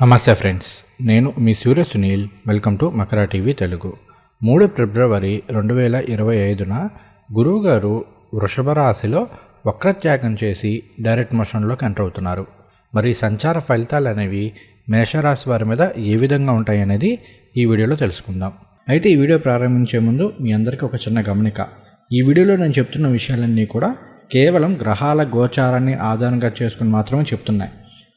నమస్తే ఫ్రెండ్స్ నేను మీ Surya Sunil welcome to Makara TV Telugu. మూడు ఫిబ్రవరి రెండు వేల ఇరవై ఐదున గురువుగారు వృషభ రాశిలో వక్రత్యాగం చేసి డైరెక్ట్ మోషన్లోకి ఎంటర్ అవుతున్నారు. మరి సంచార ఫలితాలు అనేవి మేషరాశి వారి మీద ఏ విధంగా ఉంటాయి అనేది ఈ వీడియోలో తెలుసుకుందాం. అయితే ఈ వీడియో ప్రారంభించే ముందు మీ అందరికీ ఒక చిన్న గమనిక. ఈ వీడియోలో నేను చెప్తున్న విషయాలన్నీ కూడా కేవలం గ్రహాల గోచారాన్ని ఆధారంగా చేసుకుని మాత్రమే చెప్తున్నాయి.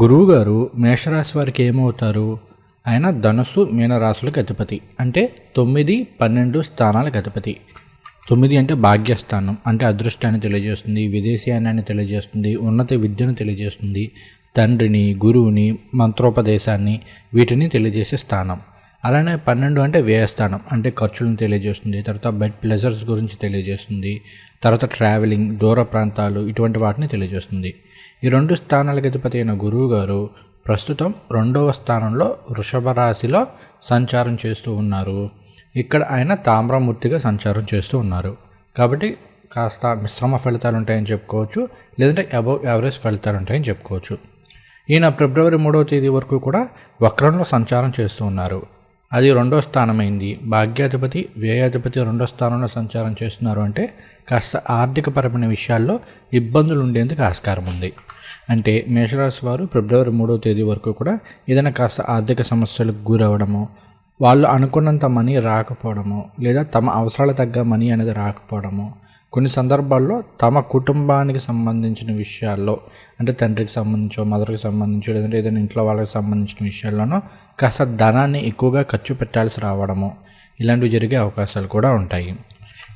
గురువుగారు మేషరాశి వారికి ఏమవుతారు? ఆయన ధనుస్సు మీనరాశులకు అధిపతి. అంటే తొమ్మిది పన్నెండు స్థానాలకు అధిపతి. తొమ్మిది అంటే భాగ్యస్థానం. అంటే అదృష్టాన్ని తెలియజేస్తుంది విదేశీయాన్ని తెలియజేస్తుంది ఉన్నత విద్యను తెలియజేస్తుంది తండ్రిని గురువుని మంత్రోపదేశాన్ని వీటిని తెలియజేసే స్థానం. అలానే పన్నెండు అంటే వ్యయస్థానం అంటే ఖర్చులను తెలియజేస్తుంది తర్వాత బెడ్ ప్లెజర్స్ గురించి తెలియజేస్తుంది తర్వాత ట్రావెలింగ్ దూర ప్రాంతాలు ఇటువంటి వాటిని తెలియజేస్తుంది. ఈ రెండు స్థానాలకు అధిపతి అయిన గురువు గారు ప్రస్తుతం రెండవ స్థానంలో వృషభ రాశిలో సంచారం చేస్తూ ఉన్నారు. ఇక్కడ ఆయన తామ్రమూర్తిగా సంచారం చేస్తూ ఉన్నారు. కాబట్టి కాస్త మిశ్రమ ఫలితాలు ఉంటాయని చెప్పుకోవచ్చు లేదంటే అబౌవ్ యావరేజ్ ఫలితాలు ఉంటాయని చెప్పుకోవచ్చు. ఈయన ఫిబ్రవరి మూడవ తేదీ వరకు కూడా వక్రంలో సంచారం చేస్తూ ఉన్నారు. అది రెండో స్థానమైంది. భాగ్యాధిపతి వ్యయాధిపతి రెండో స్థానంలో సంచారం చేస్తున్నారు అంటే కాస్త ఆర్థికపరమైన విషయాల్లో ఇబ్బందులు ఉండేందుకు ఆస్కారం ఉంది. అంటే మేషరాశి వారు ఫిబ్రవరి మూడో తేదీ వరకు కూడా ఏదైనా కాస్త ఆర్థిక సమస్యలకు గురవడము వాళ్ళు అనుకున్నంత మనీ రాకపోవడము లేదా తమ అవసరాల తగ్గ మనీ అనేది రాకపోవడము కొన్ని సందర్భాల్లో తమ కుటుంబానికి సంబంధించిన విషయాల్లో అంటే తండ్రికి సంబంధించో మదర్కి సంబంధించో లేదంటే ఏదైనా ఇంట్లో వాళ్ళకి సంబంధించిన విషయాల్లోనో కాస్త ధనాన్ని ఎక్కువగా ఖర్చు పెట్టాల్సి రావడము ఇలాంటివి జరిగే అవకాశాలు కూడా ఉంటాయి.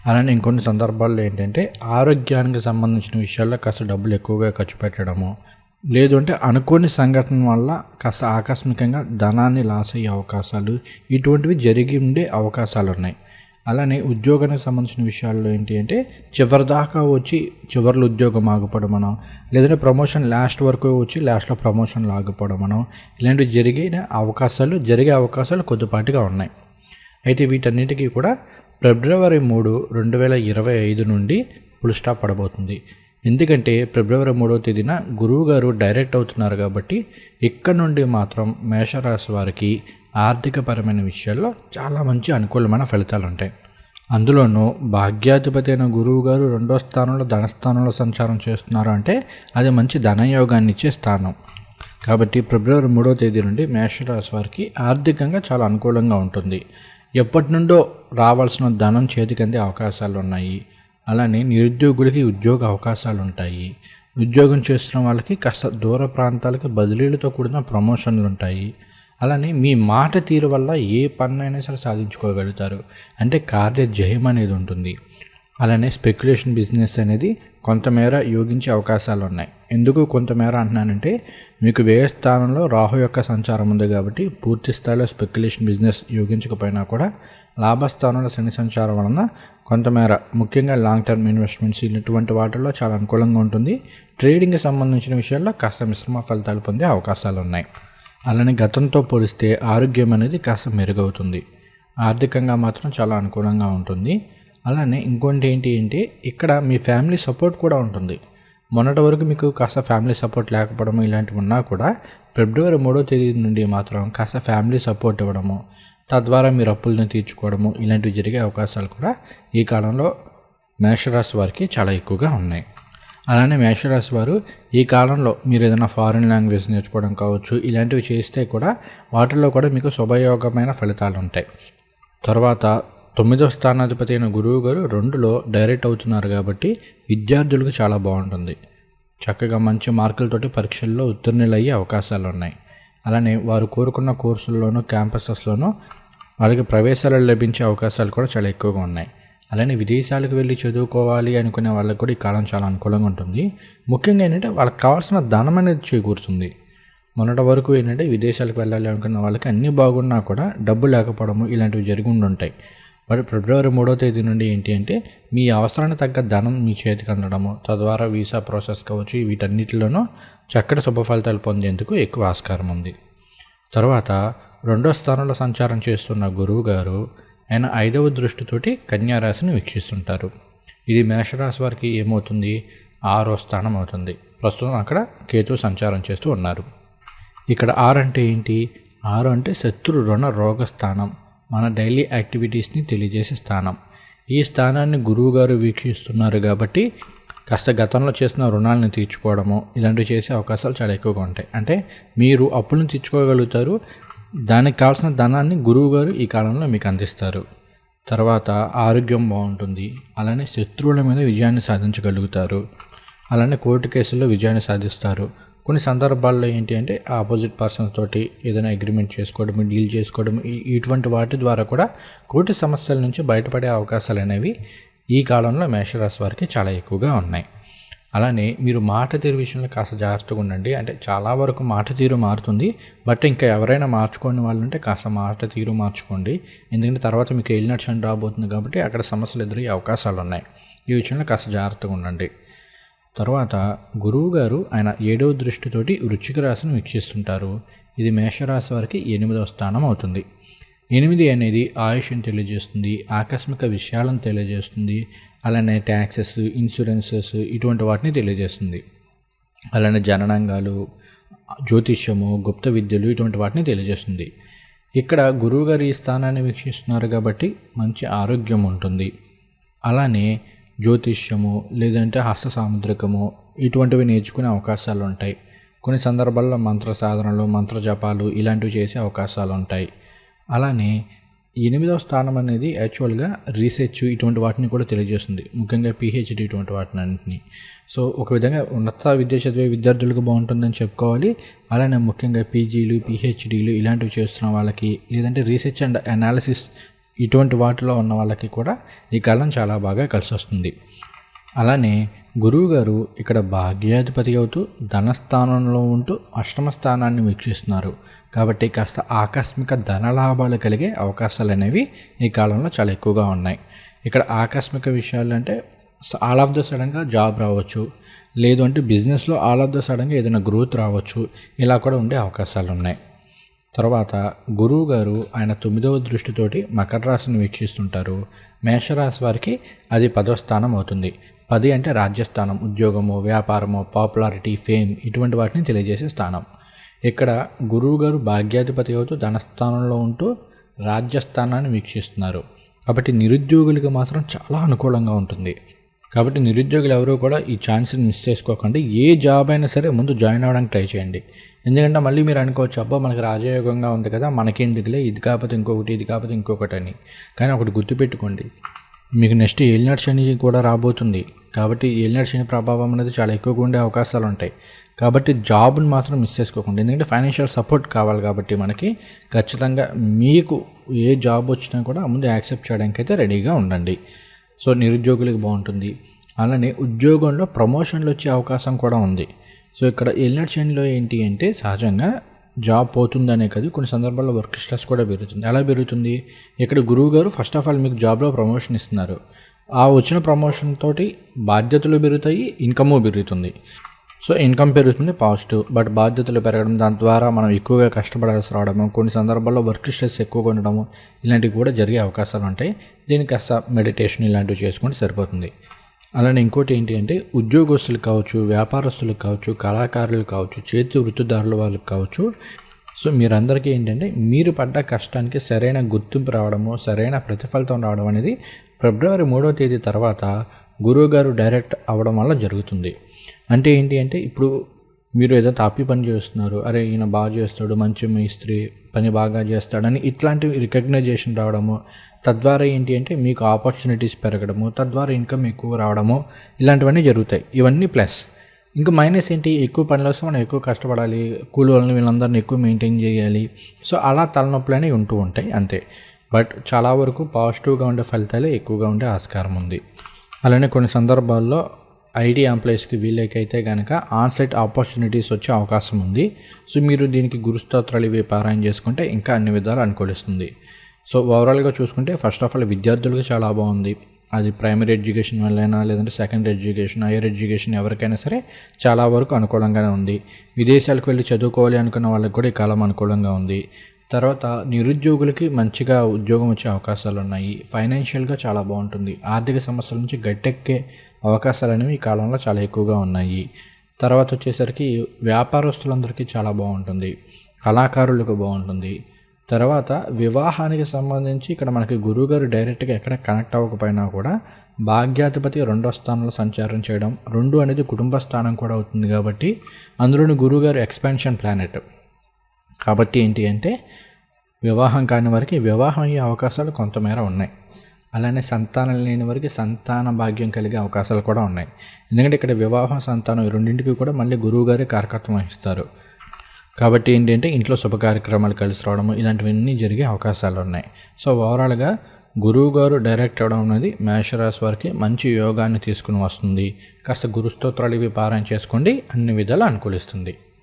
అలానే ఇంకొన్ని సందర్భాల్లో ఏంటంటే ఆరోగ్యానికి సంబంధించిన విషయాల్లో కాస్త డబ్బులు ఎక్కువగా ఖర్చు పెట్టడము. లేదు అంటే అనుకోని సంఘటన వల్ల కాస్త ఆకస్మికంగా ధనాన్ని లాస్ అయ్యే అవకాశాలు ఇటువంటివి జరిగి ఉండే అవకాశాలు ఉన్నాయి అలానే ఉద్యోగానికి సంబంధించిన విషయాల్లో ఏంటి అంటే చివరి దాకా వచ్చి చివరిలో ఉద్యోగం ఆగిపోవడమనో లేదంటే ప్రమోషన్ లాస్ట్ వరకు వచ్చి లాస్ట్లో ప్రమోషన్లు ఆగిపోవడమనో ఇలాంటివి జరిగిన అవకాశాలు జరిగే అవకాశాలు కొద్దిపాటిగా ఉన్నాయి. అయితే వీటన్నిటికీ కూడా ఫిబ్రవరి మూడు రెండు వేల ఇరవై ఐదు నుండి ఫుల్ స్టాప్ పడబోతుంది. ఎందుకంటే ఫిబ్రవరి మూడవ తేదీన గురువు గారు డైరెక్ట్ అవుతున్నారు కాబట్టి ఇక్కడ నుండి మాత్రం మేషరాశి వారికి ఆర్థికపరమైన విషయాల్లో చాలా మంచి అనుకూలమైన ఫలితాలు ఉంటాయి అందులోనూ భాగ్యాధిపతి అయిన గురువు గారు రెండో స్థానంలో ధనస్థానంలో సంచారం చేస్తున్నారు అంటే అది మంచి ధనయోగాన్ని ఇచ్చే స్థానం. కాబట్టి ఫిబ్రవరి మూడో తేదీ నుండి మేషరాశి వారికి ఆర్థికంగా చాలా అనుకూలంగా ఉంటుంది. ఎప్పటి నుండో రావాల్సిన ధనం చేతికందే అవకాశాలు ఉన్నాయి. అలానే నిరుద్యోగులకి ఉద్యోగ అవకాశాలు ఉంటాయి. ఉద్యోగం చేస్తున్న వాళ్ళకి కాస్త దూర ప్రాంతాలకి బదిలీలతో కూడిన ప్రమోషన్లు ఉంటాయి. అలానే మీ మాట తీరు వల్ల ఏ పన్నైనా సరే సాధించుకోగలుగుతారు. అంటే కార్య జయం అనేది ఉంటుంది. అలానే స్పెక్యులేషన్ బిజినెస్ అనేది కొంతమేర యోగించే అవకాశాలు ఉన్నాయి. ఎందుకు కొంతమేర అంటున్నానంటే మీకు వేయ స్థానంలో రాహు యొక్క సంచారం ఉంది కాబట్టి పూర్తి స్థాయిలో స్పెక్యులేషన్ బిజినెస్ యోగించకపోయినా కూడా లాభస్థానంలో శని సంచారం వలన కొంతమేర ముఖ్యంగా లాంగ్ టర్మ్ ఇన్వెస్ట్మెంట్స్ ఇటువంటి వాటిల్లో చాలా అనుకూలంగా ఉంటుంది. ట్రేడింగ్కి సంబంధించిన విషయాల్లో కాస్త మిశ్రమ ఫలితాలు పొందే అవకాశాలు ఉన్నాయి. అలానే గతంతో పోలిస్తే ఆరోగ్యం అనేది కాస్త మెరుగవుతుంది. ఆర్థికంగా మాత్రం చాలా అనుకూలంగా ఉంటుంది. అలానే ఇంకోటి ఏంటి అంటే ఇక్కడ మీ ఫ్యామిలీ సపోర్ట్ కూడా ఉంటుంది. మొన్నటి వరకు మీకు కాస్త ఫ్యామిలీ సపోర్ట్ లేకపోవడము ఇలాంటివి ఉన్నా కూడా ఫిబ్రవరి మూడో తేదీ నుండి మాత్రం కాస్త ఫ్యామిలీ సపోర్ట్ ఇవ్వడము తద్వారా మీరు అప్పులను తీర్చుకోవడము ఇలాంటివి జరిగే అవకాశాలు కూడా ఈ కాలంలో మేషరాశి వారికి చాలా ఎక్కువగా ఉన్నాయి. అలానే మేషరాశి వారు ఈ కాలంలో మీరు ఏదైనా ఫారిన్ లాంగ్వేజ్ నేర్చుకోవడం కావచ్చు ఇలాంటివి చేస్తే కూడా వాటిల్లో కూడా మీకు శుభయోగమైన ఫలితాలు ఉంటాయి. తర్వాత తొమ్మిదో స్థానాధిపతి అయిన గురువు గారు రెండులో డైరెక్ట్ అవుతున్నారు కాబట్టి విద్యార్థులకు చాలా బాగుంటుంది. చక్కగా మంచి మార్కులతోటి పరీక్షల్లో ఉత్తీర్ణులయ్యే అవకాశాలు ఉన్నాయి. అలానే వారు కోరుకున్న కోర్సుల్లోనూ క్యాంపసెస్లోనూ వాళ్ళకి ప్రవేశాలు లభించే అవకాశాలు కూడా చాలా ఎక్కువగా ఉన్నాయి. అలానే విదేశాలకు వెళ్ళి చదువుకోవాలి అనుకునే వాళ్ళకి కూడా ఈ కాలం చాలా అనుకూలంగా ఉంటుంది. ముఖ్యంగా ఏంటంటే వాళ్ళకి కావాల్సిన ధనం అనేది చేకూరుతుంది. మొన్నటి వరకు ఏంటంటే విదేశాలకు వెళ్ళాలి అనుకున్న వాళ్ళకి అన్నీ బాగున్నా కూడా డబ్బు లేకపోవడము ఇలాంటివి జరిగి ఉంటాయి మరి ఫిబ్రవరి మూడో తేదీ నుండి ఏంటి అంటే మీ అవసరానికి తగ్గ ధనం మీ చేతికి అందడము తద్వారా వీసా ప్రాసెస్ కావచ్చు వీటన్నిటిలోనూ చక్కటి శుభ ఫలితాలు పొందేందుకు ఎక్కువ ఆస్కారం ఉంది. తర్వాత రెండో స్థానంలో సంచారం చేస్తున్న గురువు గారు ఆయన ఐదవ దృష్టితోటి కన్యారాశిని వీక్షిస్తుంటారు. ఇది మేషరాశి వారికి ఏమవుతుంది? ఆరో స్థానం అవుతుంది. ప్రస్తుతం అక్కడ కేతు సంచారం చేస్తూ ఉన్నారు. ఇక్కడ ఆరు అంటే ఏంటి? ఆరు అంటే శత్రు రుణ రోగ స్థానం. మన డైలీ యాక్టివిటీస్ని తెలియజేసే స్థానం. ఈ స్థానాన్ని గురువుగారు వీక్షిస్తున్నారు కాబట్టి కాస్త గతంలో చేసిన రుణాలను తీర్చుకోవడము ఇలాంటివి చేసే అవకాశాలు చాలా ఎక్కువగా ఉంటాయి. అంటే మీరు అప్పులను తీర్చుకోగలుగుతారు దానికి కావాల్సిన ధనాన్ని గురువు గారు ఈ కాలంలో మీకు అందిస్తారు. తర్వాత ఆరోగ్యం బాగుంటుంది. అలానే శత్రువుల మీద విజయాన్ని సాధించగలుగుతారు. అలానే కోర్టు కేసుల్లో విజయాన్ని సాధిస్తారు. కొన్ని సందర్భాల్లో ఏంటి అంటే ఆపోజిట్ పర్సన్ తోటి ఏదైనా అగ్రిమెంట్ చేసుకోవడం డీల్ చేసుకోవడం ఇటువంటి వాటి ద్వారా కూడా కోర్టు సమస్యల నుంచి బయటపడే అవకాశాలు అనేవి ఈ కాలంలో మేషరాశి వారికి చాలా ఎక్కువగా ఉన్నాయి. అలానే మీరు మాట తీరు విషయంలో కాస్త జాగ్రత్తగా ఉండండి. అంటే చాలా వరకు మాట తీరు మారుతుంది. బట్ ఇంకా ఎవరైనా మార్చుకోని వాళ్ళు ఉంటే కాస్త మాట తీరు మార్చుకోండి. ఎందుకంటే తర్వాత మీకు వెళ్ళినట్టు అని రాబోతుంది కాబట్టి అక్కడ సమస్యలు ఎదురయ్యే అవకాశాలు ఉన్నాయి. ఈ విషయంలో కాస్త జాగ్రత్తగా ఉండండి. తర్వాత గురువు గారు ఆయన ఏడవ దృష్టితోటి వృచ్చిక రాశిని వీక్షిస్తుంటారు. ఇది మేషరాశి వారికి ఎనిమిదవ స్థానం అవుతుంది. ఎనిమిది అనేది ఆయుష్ని తెలియజేస్తుంది. ఆకస్మిక విషయాలను తెలియజేస్తుంది. అలానే ట్యాక్సెస్ ఇన్సూరెన్సెస్ ఇటువంటి వాటిని తెలియజేస్తుంది. అలానే జననాంగాలు జ్యోతిష్యము గుప్త విద్యలు ఇటువంటి వాటిని తెలియజేస్తుంది. ఇక్కడ గురువుగారు ఈ స్థానాన్ని వీక్షిస్తున్నారు కాబట్టి మంచి ఆరోగ్యం ఉంటుంది. అలానే జ్యోతిష్యము లేదంటే హస్త సాముద్రికము ఇటువంటివి నేర్చుకునే అవకాశాలు ఉంటాయి. కొన్ని సందర్భాల్లో మంత్ర సాధనలు మంత్ర జపాలు ఇలాంటివి చేసే అవకాశాలు ఉంటాయి. అలానే ఎనిమిదవ స్థానం అనేది యాక్చువల్గా రీసెర్చ్ ఇటువంటి వాటిని కూడా తెలియజేస్తుంది. ముఖ్యంగా పిహెచ్డి ఇటువంటి వాటిని అన్నింటినీ సో ఒక విధంగా ఉన్నత విద్య చదివే విద్యార్థులకు బాగుంటుందని చెప్పుకోవాలి. అలానే ముఖ్యంగా పీజీలు పిహెచ్డీలు ఇలాంటివి చేస్తున్న వాళ్ళకి లేదంటే రీసెర్చ్ అండ్ అనాలిసిస్ ఇటువంటి వాటిలో ఉన్న వాళ్ళకి కూడా ఈ కాలం చాలా బాగా కలిసి వస్తుంది అలానే గురువు గారు ఇక్కడ భాగ్యాధిపతి అవుతూ ధనస్థానంలో ఉంటూ అష్టమ స్థానాన్ని వీక్షిస్తున్నారు. కాబట్టి కాస్త ఆకస్మిక ధన లాభాలు కలిగే అవకాశాలు అనేవి ఈ కాలంలో చాలా ఎక్కువగా ఉన్నాయి. ఇక్కడ ఆకస్మిక విషయాలు అంటే ఆల్ ఆఫ్ ద సడన్గా జాబ్ రావచ్చు. లేదు అంటే బిజినెస్లో ఆల్ ఆఫ్ ద సడన్గా ఏదైనా గ్రోత్ రావచ్చు. ఇలా కూడా ఉండే అవకాశాలు ఉన్నాయి. తర్వాత గురువు గారు ఆయన తొమ్మిదవ దృష్టితోటి మకర రాశిని వీక్షిస్తుంటారు. మేషరాశి వారికి అది పదవ స్థానం అవుతుంది. పది అంటే రాజ్యస్థానం ఉద్యోగము వ్యాపారము పాపులారిటీ ఫేమ్ ఇటువంటి వాటిని తెలియజేసే స్థానం. ఇక్కడ గురువు గారు భాగ్యాధిపతి అవుతూ ధనస్థానంలో ఉంటూ రాజ్యస్థానాన్ని వీక్షిస్తున్నారు. కాబట్టి నిరుద్యోగులకు మాత్రం చాలా అనుకూలంగా ఉంటుంది. కాబట్టి నిరుద్యోగులు ఎవరూ కూడా ఈ ఛాన్స్ని మిస్ చేసుకోకండి. ఏ జాబ్ అయినా సరే ముందు జాయిన్ అవ్వడానికి ట్రై చేయండి. ఎందుకంటే మళ్ళీ మీరు అనుకోవచ్చు అబ్బా మనకి రాజయోగంగా ఉంది కదా మనకేందుకులే ఇది కాకపోతే ఇంకొకటి ఇది కాకపోతే ఇంకొకటి అని. కానీ ఒకటి గుర్తుపెట్టుకోండి. మీకు నెక్స్ట్ ఏలినాడు శని కూడా రాబోతుంది. కాబట్టి ఏలినాడు శని ప్రభావం అనేది చాలా ఎక్కువగా ఉండే అవకాశాలు ఉంటాయి. కాబట్టి జాబ్ని మాత్రం మిస్ చేసుకోకండి. ఎందుకంటే ఫైనాన్షియల్ సపోర్ట్ కావాలి కాబట్టి మనకి ఖచ్చితంగా మీకు ఏ జాబ్ వచ్చినా కూడా ముందు యాక్సెప్ట్ చేయడానికి అయితే రెడీగా ఉండండి. సో నిరుద్యోగులకు బాగుంటుంది. అలానే ఉద్యోగంలో ప్రమోషన్లు వచ్చే అవకాశం కూడా ఉంది. సో ఇక్కడ ఎల్నట్ చైన్లో ఏంటి అంటే సహజంగా జాబ్ పోతుందనే కాదు కొన్ని సందర్భాల్లో వర్క్ స్ట్రెస్ కూడా పెరుగుతుంది. ఎలా పెరుగుతుంది? ఇక్కడ గురువు గారు ఫస్ట్ ఆఫ్ ఆల్ మీకు జాబ్లో ప్రమోషన్ ఇస్తున్నారు. ఆ వచ్చిన ప్రమోషన్ తోటి బాధ్యతలు పెరుగుతాయి ఇన్కము పెరుగుతుంది. సో ఇన్కమ్ పెరుగుతుంది పాజిటివ్ బట్ బాధ్యతలు పెరగడం దాని ద్వారా మనం ఎక్కువగా కష్టపడాల్సి రావడము కొన్ని సందర్భాల్లో వర్క్ స్ట్రెస్ ఎక్కువగా ఉండడము ఇలాంటివి కూడా జరిగే అవకాశాలు ఉంటాయి. దీనికి కాస్త మెడిటేషన్ ఇలాంటివి చేసుకుంటే సరిపోతుంది. అలానే ఇంకోటి ఏంటి అంటే ఉద్యోగస్తులు కావచ్చు వ్యాపారస్తులకు కావచ్చు కళాకారులు కావచ్చు చేతి వృత్తిదారుల వాళ్ళకి కావచ్చు. సో మీరందరికీ ఏంటంటే మీరు పడ్డ కష్టానికి సరైన గుర్తింపు రావడము సరైన ప్రతిఫలితం రావడం అనేది ఫిబ్రవరి మూడవ తేదీ తర్వాత గురువు గారు డైరెక్ట్ అవ్వడం వల్ల జరుగుతుంది. అంటే ఏంటి అంటే ఇప్పుడు మీరు ఏదో తాపి పని చేస్తున్నారు. అరే ఈయన బాగా చేస్తాడు మంచి మేస్త్రి పని బాగా చేస్తాడని ఇట్లాంటివి రికగ్నైజేషన్ రావడము తద్వారా ఏంటి అంటే మీకు ఆపర్చునిటీస్ పెరగడము తద్వారా ఇన్కమ్ ఎక్కువ రావడము ఇలాంటివన్నీ జరుగుతాయి. ఇవన్నీ ప్లస్. ఇంకా మైనస్ ఏంటి? ఎక్కువ పనులు వస్తే మనం ఎక్కువ కష్టపడాలి కూలి వాళ్ళని వీళ్ళందరినీ ఎక్కువ మెయింటైన్ చేయాలి. సో అలా తలనొప్పులు అనేవి ఉంటూ ఉంటాయి అంతే. బట్ చాలా వరకు పాజిటివ్గా ఉండే ఫలితాలే ఎక్కువగా ఉండే ఆస్కారం ఉంది. అలానే కొన్ని సందర్భాల్లో ఐటీ ఎంప్లాయీస్కి వీళ్ళకైతే కనుక ఆన్సైట్ ఆపర్చునిటీస్ వచ్చే అవకాశం ఉంది. సో మీరు దీనికి గురుస్తోత్రాలు ఇవి పారాయణ చేసుకుంటే ఇంకా అన్ని విధాలు అనుకూలిస్తుంది. సో ఓవరాల్గా చూసుకుంటే ఫస్ట్ ఆఫ్ ఆల్ విద్యార్థులకు చాలా బాగుంది అది ప్రైమరీ ఎడ్యుకేషన్ వల్లైనా లేదంటే సెకండరీ ఎడ్యుకేషన్ హైయర్ ఎడ్యుకేషన్ ఎవరికైనా సరే చాలా వరకు అనుకూలంగానే ఉంది. విదేశాలకు వెళ్ళి చదువుకోవాలి అనుకున్న వాళ్ళకి కూడా ఈ కాలం అనుకూలంగా ఉంది. తర్వాత నిరుద్యోగులకి మంచిగా ఉద్యోగం వచ్చే అవకాశాలు ఉన్నాయి. ఫైనాన్షియల్గా చాలా బాగుంటుంది. ఆర్థిక సమస్యల నుంచి గట్టెక్కే అవకాశాలు అనేవి ఈ కాలంలో చాలా ఎక్కువగా ఉన్నాయి. తర్వాత వచ్చేసరికి వ్యాపారస్తులందరికీ చాలా బాగుంటుంది. కళాకారులకు బాగుంటుంది. తర్వాత వివాహానికి సంబంధించి ఇక్కడ మనకి గురువుగారు డైరెక్ట్గా ఎక్కడ కనెక్ట్ అవ్వకపోయినా కూడా భాగ్యాధిపతి రెండో స్థానంలో సంచారం చేయడం రెండు అనేది కుటుంబ స్థానం కూడా అవుతుంది కాబట్టి అందులోని గురువుగారు ఎక్స్పాన్షన్ ప్లానెట్. కాబట్టి ఏంటి అంటే వివాహం కాని వారికి వివాహం అయ్యే అవకాశాలు కొంతమేర ఉన్నాయి. అలానే సంతానం లేని వారికి సంతాన భాగ్యం కలిగే అవకాశాలు కూడా ఉన్నాయి. ఎందుకంటే ఇక్కడ వివాహం సంతానం ఈ రెండింటికి కూడా మళ్ళీ గురువుగారే కారకత్వం వహిస్తారు. కాబట్టి ఏంటంటే ఇంట్లో శుభ కార్యక్రమాలు కలిసి రావడము ఇలాంటివన్నీ జరిగే అవకాశాలు ఉన్నాయి. సో ఓవరాల్గా గురువు గారు డైరెక్ట్ అవ్వడం అనేది మేషరాశి వారికి మంచి యోగాన్ని తీసుకుని వస్తుంది. కాస్త గురుస్తోత్రాలు ఇవి పారాయణ చేసుకోండి అన్ని విధాలు అనుకూలిస్తుంది.